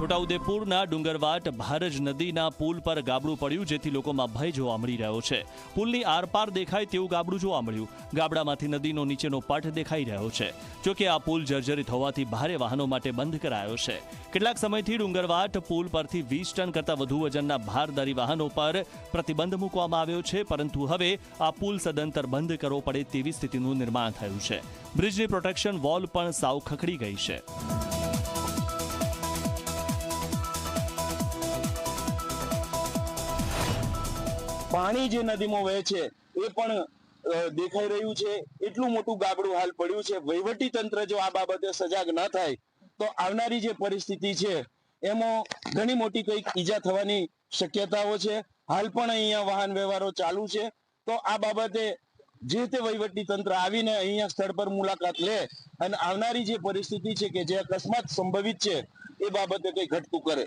છોટાઉદેપુરના ડુંગરવાટ ભારજ નદીના પુલ પર ગાબડું પડ્યું, જેથી લોકોમાં ભય જોવા મળી રહ્યો છે. પુલની આરપાર દેખાય તેવું ગાબડું જોવા મળ્યું. ગાબડામાંથી નદીનો નીચેનો પટ દેખાઈ રહ્યો છે. જોકે આ પુલ જર્જરિત હોવાથી ભારે વાહનો માટે બંધ કરાયો છે. કેટલાક સમયથી ડુંગરવાટ પુલ પરથી વીસ ટન કરતાં વધુ વજનના ભારદારી વાહનો પર પ્રતિબંધ મૂકવામાં આવ્યો છે, પરંતુ હવે આ પુલ સદંતર બંધ કરવો પડે તેવી સ્થિતિનું નિર્માણ થયું છે. બ્રિજની પ્રોટેક્શન વોલ પણ સાવ ખખડી ગઈ છે. પાણી જે નદીમાં વહે છે, એ પણ દેખાઈ રહ્યું છે. એટલું મોટું ગાબડું હાલ પડ્યું છે. વહીવટી તંત્ર જો આ બાબતે સજાગ ન થાય, તો આવનારી જે પરિસ્થિતિ છે, એમાં ઘણી મોટી કંઈક ઈજા થવાની શક્યતાઓ છે. હાલ પણ અહીંયા વાહન વ્યવહારો ચાલુ છે. તો આ બાબતે જે તે વહીવટી તંત્ર આવીને અહીંયા સ્થળ પર મુલાકાત લે અને આવનારી જે પરિસ્થિતિ છે કે જે અકસ્માત સંભવિત છે, એ બાબતે કંઈ ઘટતું કરે.